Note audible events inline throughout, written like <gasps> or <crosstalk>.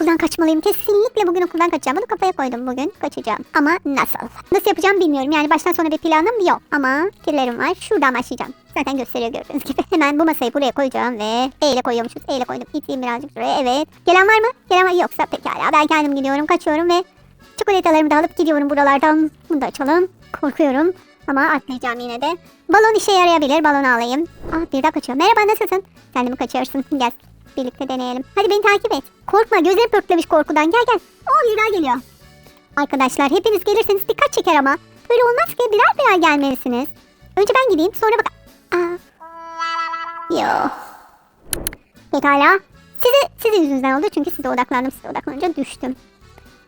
okuldan kaçmalıyım. Kesinlikle bugün okuldan kaçacağım. Bunu kafaya koydum bugün. Kaçacağım. Ama nasıl? Nasıl yapacağım bilmiyorum. Yani baştan sona bir planım yok. Ama fikirlerim var. Şuradan başlayacağım. Zaten gösteriyor gördüğünüz gibi. <laughs> Hemen bu masayı buraya koyacağım ve E ile koyuyormuşuz. E ile koydum. İteyim birazcık şuraya. Evet. Gelen var mı? Gelen var. Yoksa pekala. Ben kendim gidiyorum. Kaçıyorum ve çikolatalarımı da alıp gidiyorum buralardan. Bunu da açalım. Korkuyorum. Ama atlayacağım yine de. Balon işe yarayabilir. Balonu alayım. Ah bir daha kaçıyor. Merhaba nasılsın? Sen de mi kaçıyorsun? <laughs> Gel. Birlikte deneyelim. Hadi beni takip et. Korkma gözlerim pörtlemiş korkudan. Gel gel. Oo Hira geliyor. Arkadaşlar hepiniz gelirseniz dikkat çeker ama. Böyle olmaz ki birer birer gelmelisiniz. Önce ben gideyim sonra bak. Aa. Yo. Pekala. Sizi, sizin yüzünüzden oldu çünkü size odaklandım. Size odaklanınca düştüm.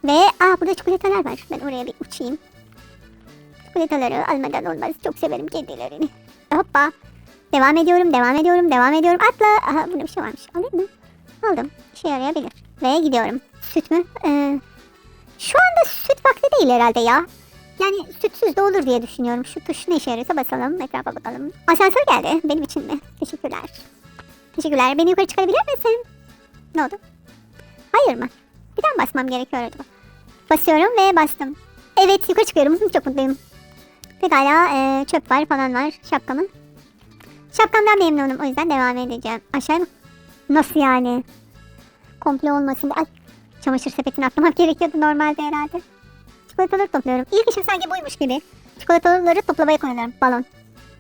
Ve aa burada çikolatalar var. Ben oraya bir uçayım. Çikolataları almadan olmaz. Çok severim kedilerini. Hoppa. Devam ediyorum, devam ediyorum, devam ediyorum. Atla. Aha burada bir şey varmış. Alayım mı? Aldım. İşe yarayabilir. Ve gidiyorum. Süt mü? Ee, şu anda süt vakti değil herhalde ya. Yani sütsüz de olur diye düşünüyorum. Şu tuş ne işe yarıyorsa basalım. Etrafa bakalım. Asansör geldi. Benim için mi? Teşekkürler. Teşekkürler. Beni yukarı çıkarabilir misin? Ne oldu? Hayır mı? Bir daha basmam gerekiyor acaba? Basıyorum ve bastım. Evet yukarı çıkıyorum. <laughs> Çok mutluyum. Pekala e, çöp var falan var. Şapkamın. Şapkamdan memnunum. O yüzden devam edeceğim. Aşağı mı? Nasıl yani? Komple olmasın. Ay, çamaşır sepetini atlamak <laughs> gerekiyordu normalde herhalde. Çikolataları topluyorum. İlk işim sanki buymuş gibi. Çikolataları toplamaya koyuyorum. Balon.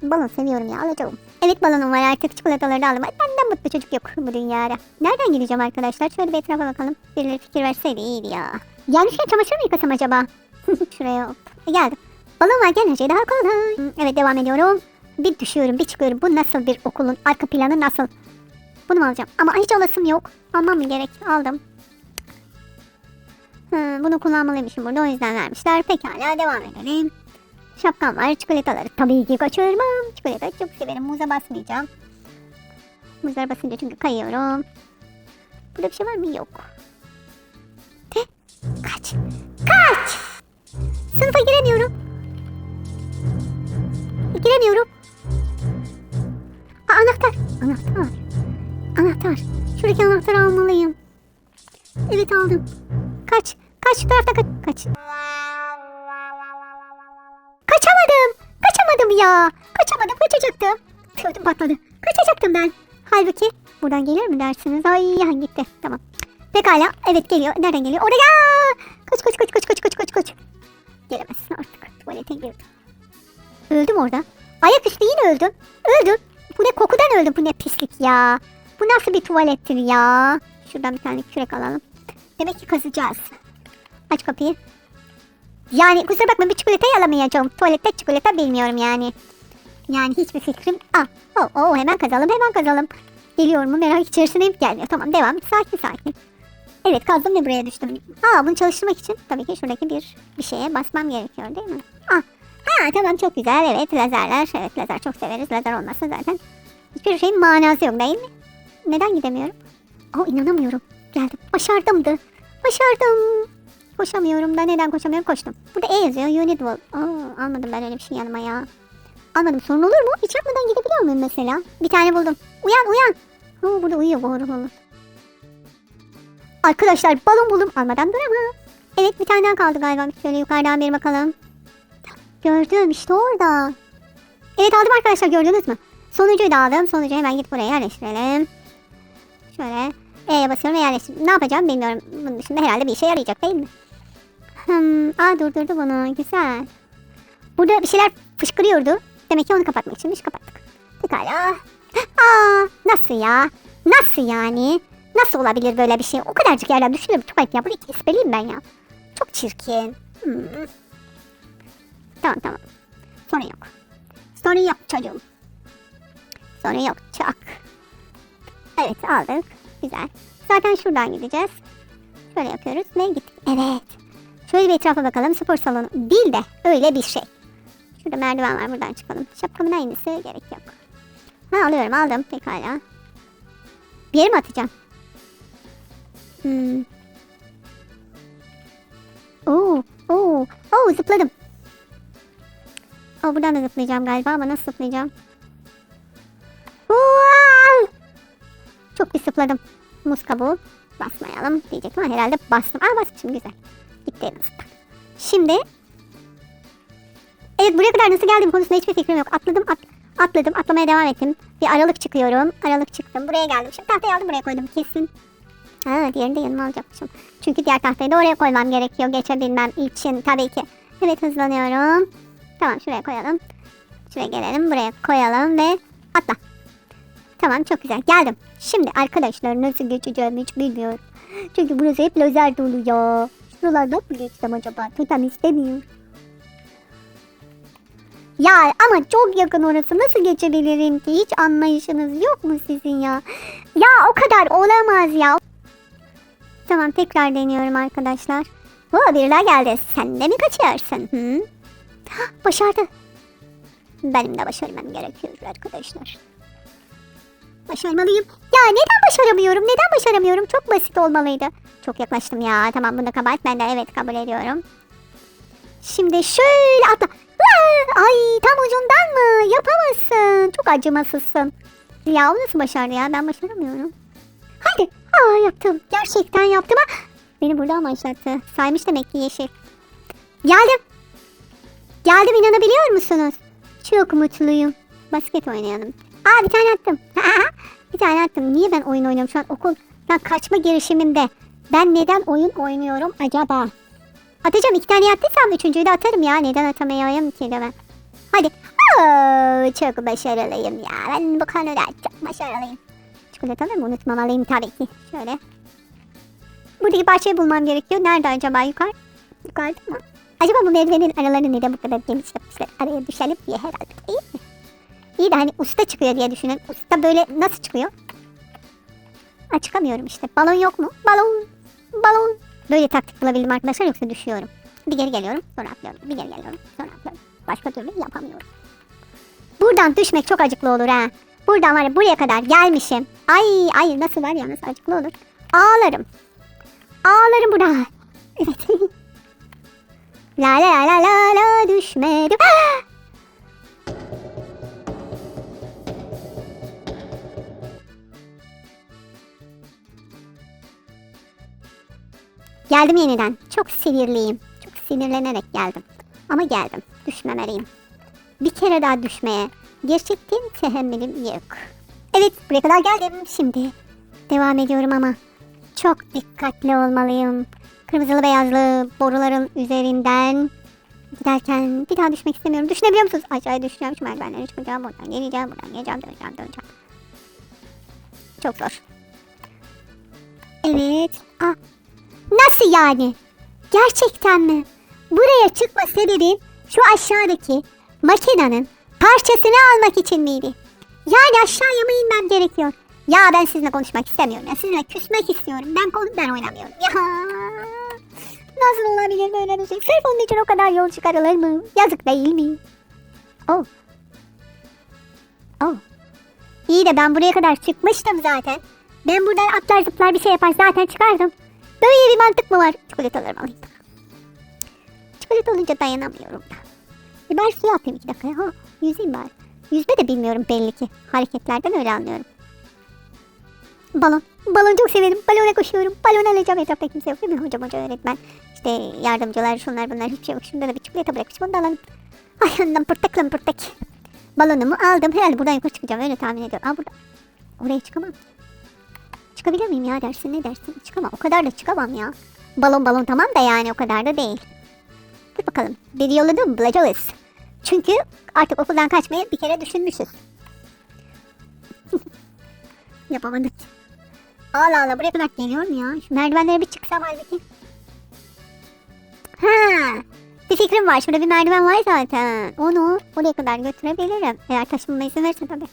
Balon seviyorum ya alacağım. Evet balonum var artık çikolataları da aldım. Benden mutlu çocuk yok bu dünyada. Nereden gideceğim arkadaşlar? Şöyle bir etrafa bakalım. Birileri fikir verseydi iyiydi ya. Gelmişken çamaşır mı yıkasam acaba? <laughs> Şuraya hop. E, geldim. Balon varken her şey daha kolay. Evet devam ediyorum. Bir düşüyorum bir çıkıyorum. Bu nasıl bir okulun arka planı nasıl? Bunu mu alacağım? Ama hiç alasım yok. Almam mı gerek? Aldım. Hı, bunu kullanmalıymışım burada o yüzden vermişler. Pekala devam edelim. Şapkam var. Çikolataları tabii ki kaçırmam. Çikolata çok severim. Muza basmayacağım. Muzlara basınca çünkü kayıyorum. Burada bir şey var mı? Yok. Heh, Kaç. Kaç. Sınıfa giremiyorum. Giremiyorum. Aa, anahtar. Anahtar. Anahtar. Şuradaki anahtarı almalıyım. Evet aldım. Kaç. Kaç şu tarafta kaç. Kaç. Kaçamadım. Kaçamadım ya. Kaçamadım. Kaçacaktım. Ödüm patladı. Kaçacaktım ben. Halbuki buradan gelir mi dersiniz? Ay gitti. Tamam. Pekala. Evet geliyor. Nereden geliyor? Oraya. Kaç kaç kaç kaç kaç kaç kaç kaç. Gelemezsin artık. Tuvalete girdim. Öldüm orada. Ayaküstü yine öldüm. Öldüm. Bu ne kokudan öldüm. Bu ne pislik ya. Bu nasıl bir tuvalettir ya. Şuradan bir tane kürek alalım. Demek ki kazacağız. Aç kapıyı. Yani kusura bakma bir çikolatayı alamayacağım. Tuvalette çikolata bilmiyorum yani. Yani hiçbir fikrim. Ah, oh, oh, hemen kazalım hemen kazalım. Geliyor mu merak içerisindeyim. Gelmiyor. Tamam devam. Sakin sakin. Evet kazdım ve buraya düştüm. Aa bunu çalıştırmak için tabii ki şuradaki bir bir şeye basmam gerekiyor değil mi? Ah, tamam çok güzel. Evet lazerler. Evet lazer çok severiz. Lazer olmazsa zaten hiçbir şeyin manası yok değil mi? Neden gidemiyorum? Oh inanamıyorum. Geldim. Başardımdı. Başardım. Koşamıyorum da neden koşamıyorum koştum. Burada E yazıyor. Unit wall. Aa, almadım ben öyle bir şey yanıma ya. Almadım sorun olur mu? Hiç yapmadan gidebiliyor muyum mesela? Bir tane buldum. Uyan uyan. Oo, burada uyuyor doğru olur. Arkadaşlar balon buldum. Almadan duramam. Evet bir tane daha kaldı galiba. Şöyle yukarıdan bir bakalım. Gördüm işte orada. Evet aldım arkadaşlar gördünüz mü? Sonuncuyu da aldım. Sonuncuyu hemen git buraya yerleştirelim. Şöyle E'ye basıyorum ve yerleştiriyorum. Ne yapacağım bilmiyorum. Bunun dışında herhalde bir işe yarayacak değil mi? Hmm, aa durdurdu bunu. Güzel. Burada bir şeyler fışkırıyordu. Demek ki onu kapatmak içinmiş. Kapattık. Pekala. Aa, nasıl ya? Nasıl yani? Nasıl olabilir böyle bir şey? O kadarcık yerden düşünüyorum. Çok ayıp ya. Burayı kesmeliyim ben ya. Çok çirkin. Hmm. Tamam tamam. Sorun yok. Sorun yok çocuğum. Sorun yok. Çak. Evet aldık. Güzel. Zaten şuradan gideceğiz. Şöyle yapıyoruz ve gittik. Evet. Şöyle bir etrafa bakalım. Spor salonu değil de öyle bir şey. Şurada merdiven var. Buradan çıkalım. Şapkamın aynısı gerek yok. Ha alıyorum aldım. Pekala. Bir yere mi atacağım? Hmm. Oo, oo, oo zıpladım. Oo, buradan da zıplayacağım galiba ama nasıl zıplayacağım? Wow! Çok bir zıpladım. Muz kabuğu. Basmayalım diyecektim ama herhalde bastım. Aa basmışım güzel. Gitti en azından. Şimdi Evet buraya kadar nasıl geldim konusunda hiçbir fikrim yok. Atladım at, atladım atlamaya devam ettim. Bir aralık çıkıyorum. Aralık çıktım. Buraya geldim. Şimdi tahtayı aldım buraya koydum kesin. Ha diğerini de yanıma alacakmışım. Çünkü diğer tahtayı da oraya koymam gerekiyor geçebilmem için tabii ki. Evet hızlanıyorum. Tamam şuraya koyalım. Şuraya gelelim buraya koyalım ve atla. Tamam çok güzel geldim. Şimdi arkadaşlar nasıl geçeceğimi hiç bilmiyorum. Çünkü burası hep lazer dolu ya. Şuralarda mı geçsem acaba? Tutam istemiyor. Ya ama çok yakın orası. Nasıl geçebilirim ki? Hiç anlayışınız yok mu sizin ya? Ya o kadar olamaz ya. Tamam tekrar deniyorum arkadaşlar. Bu biriler geldi. Sen de mi kaçarsın? Hı? Hah, Başardı. Benim de başarmam gerekiyor arkadaşlar. Başarmalıyım. Ya neden başaramıyorum? Neden başaramıyorum? Çok basit olmalıydı. Çok yaklaştım ya. Tamam bunu kabahat. Ben de evet kabul ediyorum. Şimdi şöyle atla. Ay tam ucundan mı? Yapamazsın. Çok acımasızsın. Ya o nasıl başardı ya? Ben başaramıyorum. Hadi. Aa yaptım. Gerçekten yaptım. Ha. Beni buradan başlattı. Saymış demek ki yeşil. Geldim. Geldim inanabiliyor musunuz? Çok mutluyum. Basket oynayalım. Aa bir tane attım. <laughs> bir tane attım. Niye ben oyun oynuyorum şu an okuldan kaçma girişiminde? Ben neden oyun oynuyorum acaba? Atacağım iki tane attıysam üçüncüyü de atarım ya. Neden atamayayım ki de ben? Hadi. Oo, çok başarılıyım ya. Ben bu konuda çok başarılıyım. Çikolatalarımı unutmamalıyım tabii ki. Şöyle. Buradaki parçayı bulmam gerekiyor. Nerede acaba? Yukarı. Yukarıda mı? Acaba bu merdivenin aralarını neden bu kadar geniş yapmışlar? Araya düşelim diye herhalde. Değil mi? İyi de hani usta çıkıyor diye düşünün. Usta böyle nasıl çıkıyor? Ha, çıkamıyorum işte. Balon yok mu? Balon. Balon. Böyle taktik bulabildim arkadaşlar yoksa düşüyorum. Bir geri geliyorum sonra atlıyorum. Bir geri geliyorum sonra atlıyorum. Başka türlü yapamıyorum. Buradan düşmek çok acıklı olur ha. Buradan var ya buraya kadar gelmişim. Ay ay nasıl var ya nasıl acıklı olur. Ağlarım. Ağlarım burada. <laughs> Evet. La la la la la düşmedim. Ah! Geldim yeniden. Çok sinirliyim. Çok sinirlenerek geldim. Ama geldim. Düşmemeliyim. Bir kere daha düşmeye gerçekten tahammülüm yok. Evet buraya kadar geldim. Şimdi devam ediyorum ama çok dikkatli olmalıyım. Kırmızılı beyazlı boruların üzerinden giderken bir daha düşmek istemiyorum. Düşünebiliyor musunuz? Aşağıya düşeceğim. Şu merdivenleri çıkacağım. Buradan geleceğim. Buradan geleceğim. Döneceğim. Döneceğim. Çok zor. Evet. Ah, Nasıl yani? Gerçekten mi? Buraya çıkma sebebi şu aşağıdaki makinenin parçasını almak için miydi? Yani aşağıya mı inmem gerekiyor? Ya ben sizinle konuşmak istemiyorum. Ya sizinle küsmek istiyorum. Ben ben oynamıyorum. Ya nasıl olabilir böyle bir şey? Sırf onun için o kadar yol çıkarılır mı? Yazık değil mi? Oh. Oh. İyi de ben buraya kadar çıkmıştım zaten. Ben buradan atlar zıplar bir şey yapar zaten çıkardım. Böyle bir mantık mı var? Çikolatalarımı alayım. Çikolata olunca dayanamıyorum da. E ben suya atayım iki dakika. Ha, yüzeyim bari. Yüzme de bilmiyorum belli ki. Hareketlerden öyle anlıyorum. Balon. Balon çok severim. Balona koşuyorum. Balon alacağım. Etrafta kimse yok değil mi? Hocam hoca öğretmen. İşte yardımcılar şunlar bunlar hiçbir şey yok. Şunda da bir çikolata bırakmışım. Onu da alalım. Ay ondan pırtak lan pırtak. Balonumu aldım. Herhalde buradan yukarı çıkacağım. Öyle tahmin ediyorum. Aa burada. Oraya çıkamam. Çıkabilir miyim ya dersin ne dersin? Çıkamam. O kadar da çıkamam ya. Balon balon tamam da yani o kadar da değil. Dur bakalım. Bir yolunu bulacağız. Çünkü artık okuldan kaçmayı bir kere düşünmüşüz. <laughs> Yapamadık. Allah Allah buraya kadar geliyorum ya. Şu merdivenlere bir çıksam halbuki. Ha, bir fikrim var. Şurada bir merdiven var zaten. Onu oraya kadar götürebilirim. Eğer taşınma izin verirse tabii.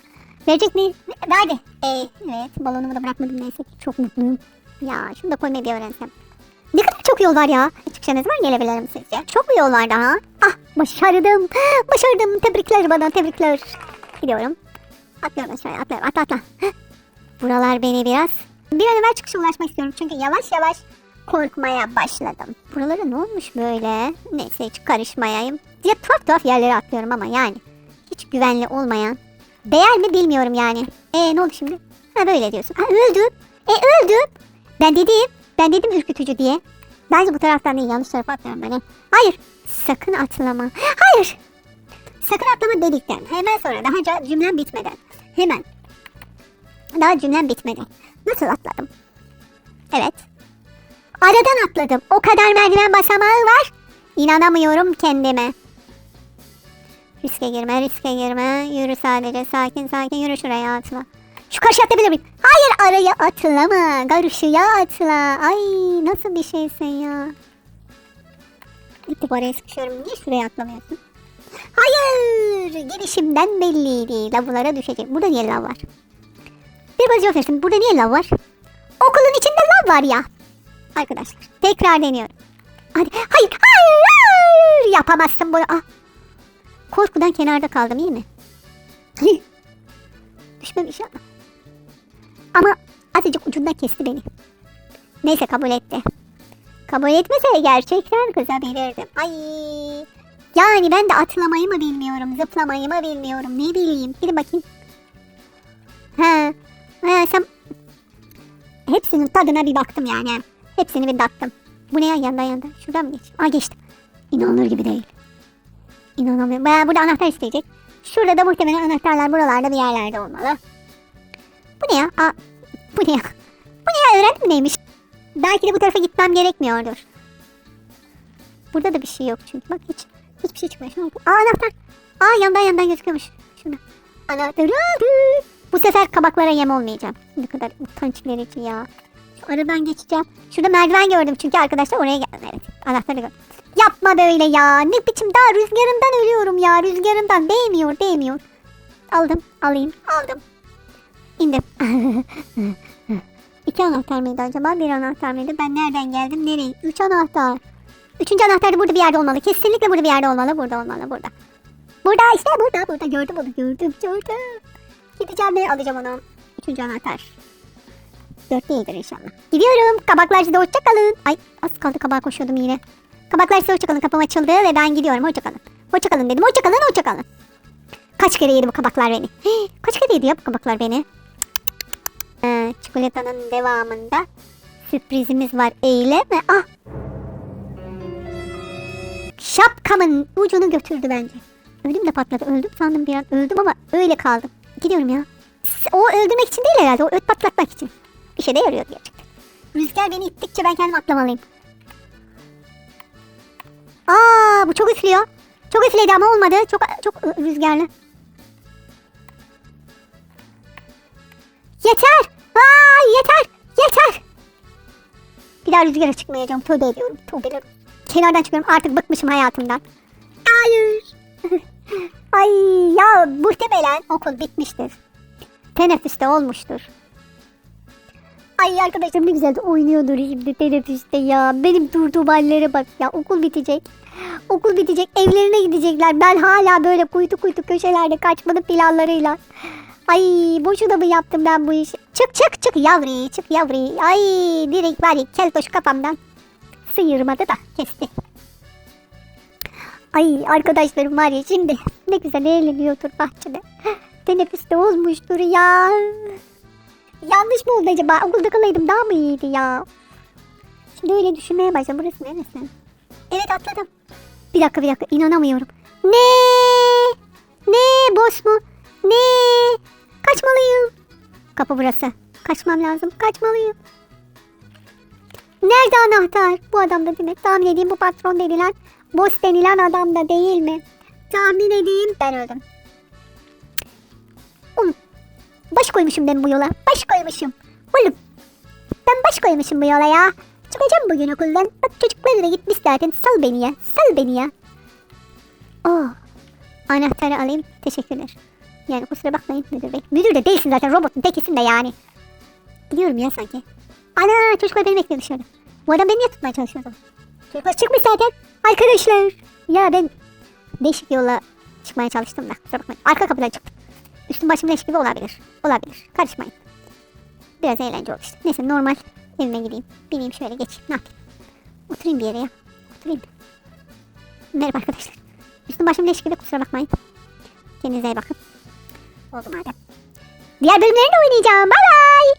Verecek mi? Verdi. Ee, evet balonumu da bırakmadım neyse ki. Çok mutluyum. Ya şunu da koymayı bir öğrensem. Ne kadar çok yol var ya. Çıkışa ne zaman gelebilirim sizce? Çok mu yol var daha? Ah başardım. Başardım. Tebrikler bana tebrikler. Gidiyorum. Atlıyorum aşağıya atlıyorum atla atla. Buralar beni biraz bir an evvel çıkışa ulaşmak istiyorum. Çünkü yavaş yavaş korkmaya başladım. Buralara ne olmuş böyle? Neyse hiç karışmayayım. Ya tuhaf tuhaf yerlere atlıyorum ama yani. Hiç güvenli olmayan. Değer mi bilmiyorum yani. E ne oldu şimdi? Ha böyle diyorsun. Ha öldüm. E öldüm. Ben dedim. Ben dedim ürkütücü diye. Bence bu taraftan değil yanlış tarafa atlıyorum beni. Hayır. Sakın atlama. Hayır. Sakın atlama dedikten. Hemen sonra daha cümlem bitmeden. Hemen. Daha cümlem bitmeden. Nasıl atladım? Evet. Aradan atladım. O kadar merdiven basamağı var. İnanamıyorum kendime. Riske girme, riske girme. Yürü sadece. Sakin sakin yürü şuraya atla. Şu karşıya atlayabilir miyim? Hayır araya atlama. Karşıya atla. Ay nasıl bir şeysin ya. Gitti oraya sıkışıyorum. Niye şuraya atlamıyorsun? Hayır. Gelişimden belliydi. Lavlara düşecek. Burada niye lav var? Bir bazı yok. Burada niye lav var? Okulun içinde lav var ya. Arkadaşlar tekrar deniyorum. Hadi hayır hayır yapamazsın bunu. Ah. Korkudan kenarda kaldım iyi mi? Düşmemiş ama. Ama azıcık ucundan kesti beni. Neyse kabul etti. Kabul etmese gerçekten kızabilirdim. Ay. Yani ben de atlamayı mı bilmiyorum, zıplamayı mı bilmiyorum, ne bileyim. Bir bakayım. Ha. Ha sen... Hepsinin tadına bir baktım yani. Hepsini bir dattım. Bu ne ya yanda yanda? Şuradan mı geç? Aa geçtim. İnanılır gibi değil. İnanamıyorum. Ben burada anahtar isteyecek. Şurada da muhtemelen anahtarlar buralarda bir yerlerde olmalı. Bu ne ya? Aa, bu ne ya? Bu ne ya? Öğrendim mi neymiş? Belki de bu tarafa gitmem gerekmiyordur. Burada da bir şey yok çünkü. Bak hiç hiçbir şey çıkmıyor. Aa anahtar. Aa yandan yandan gözüküyormuş. Şurada. Anahtarı. Bu sefer kabaklara yem olmayacağım. Ne kadar utanç verici ya. Aradan geçeceğim. Şurada merdiven gördüm çünkü arkadaşlar oraya geldim. Evet anahtarı gördüm. Yapma böyle ya. Ne biçim daha rüzgarından ölüyorum ya. Rüzgarından değmiyor değmiyor. Aldım alayım aldım. İndim. <laughs> İki anahtar mıydı acaba? Bir anahtar mıydı? Ben nereden geldim? Nereye? Üç anahtar. Üçüncü anahtar da burada bir yerde olmalı. Kesinlikle burada bir yerde olmalı. Burada olmalı. Burada. Burada işte burada. Burada gördüm onu. Gördüm. Gördüm. Gideceğim ve alacağım onu. Üçüncü anahtar. Dört değildir inşallah. Gidiyorum. Kabaklar size hoşça kalın. Ay az kaldı kabağa koşuyordum yine. Kabaklar size hoşça kalın. Kapım açıldı ve ben gidiyorum. Hoşça kalın. Hoşça kalın dedim. Hoşça kalın. Hoşça kalın. Kaç kere yedi bu kabaklar beni? <gasps> Kaç kere yedi ya bu kabaklar beni? Ee, çikolatanın devamında sürprizimiz var. Eyleme. Ah. Şapkamın ucunu götürdü bence. Ödüm de patladı. Öldüm sandım bir an. Öldüm ama öyle kaldım. Gidiyorum ya. O öldürmek için değil herhalde. O öt patlatmak için. Bir şey de yarıyor gerçekten. Rüzgar beni ittikçe ben kendim atlamalıyım. Aa bu çok üflüyor. Çok üfledi ama olmadı. Çok çok rüzgarlı. Yeter. Aa yeter. Yeter. Bir daha rüzgara çıkmayacağım. Tövbe ediyorum. Tövbe Kenardan çıkıyorum. Artık bıkmışım hayatımdan. Hayır. <laughs> Ay ya muhtemelen okul bitmiştir. Teneffüste olmuştur. Ay arkadaşım ne güzel de oynuyordur şimdi teneffüste ya. Benim durduğum hallere bak ya. Okul bitecek. Okul bitecek. Evlerine gidecekler. Ben hala böyle kuytu kuytu köşelerde kaçmanın planlarıyla. Ay boşuna mı yaptım ben bu işi? Çık çık çık yavri çık yavri. Ay direkt ya keltoş kafamdan sıyırmadı da kesti. Ay arkadaşlarım var ya şimdi ne güzel eğleniyordur bahçede. <gasps> Teneffüste olmuştur ya. Yanlış mı oldu acaba? Okulda kalaydım daha mı iyiydi ya? Şimdi öyle düşünmeye başladım. Burası neresi? Evet atladım. Bir dakika bir dakika inanamıyorum. Ne? Ne? Boş mu? Ne? Kaçmalıyım. Kapı burası. Kaçmam lazım. Kaçmalıyım. Nerede anahtar? Bu adam da demek. Tahmin edeyim bu patron denilen, boss denilen adam da değil mi? Tahmin edeyim. Ben öldüm. Baş koymuşum ben bu yola. Baş koymuşum. Oğlum. Ben baş koymuşum bu yola ya. Çıkacağım bugün okuldan. Bak çocuklar da gitmiş zaten. Sal beni ya. Sal beni ya. Oh. Anahtarı alayım. Teşekkürler. Yani kusura bakmayın müdür bey. Müdür de değilsin zaten robotun tekisin de yani. Gidiyorum ya sanki. Ana çocuklar beni bekliyor dışarıda. Bu adam beni niye tutmaya çalışıyor o zaman? Çıkmış zaten. Arkadaşlar. Ya ben değişik yolla çıkmaya çalıştım da. Kusura bakmayın. Arka kapıdan çıktım. Üstüm başım leş gibi olabilir. Olabilir. Karışmayın. Biraz eğlence oldu işte. Neyse normal evime gideyim. Bineyim şöyle geçeyim. Ne yapayım? Oturayım bir yere ya. Oturayım. Merhaba arkadaşlar. Üstüm başım leş gibi kusura bakmayın. Kendinize iyi bakın. Oldu madem. Diğer bölümlerinde oynayacağım. Bye bye.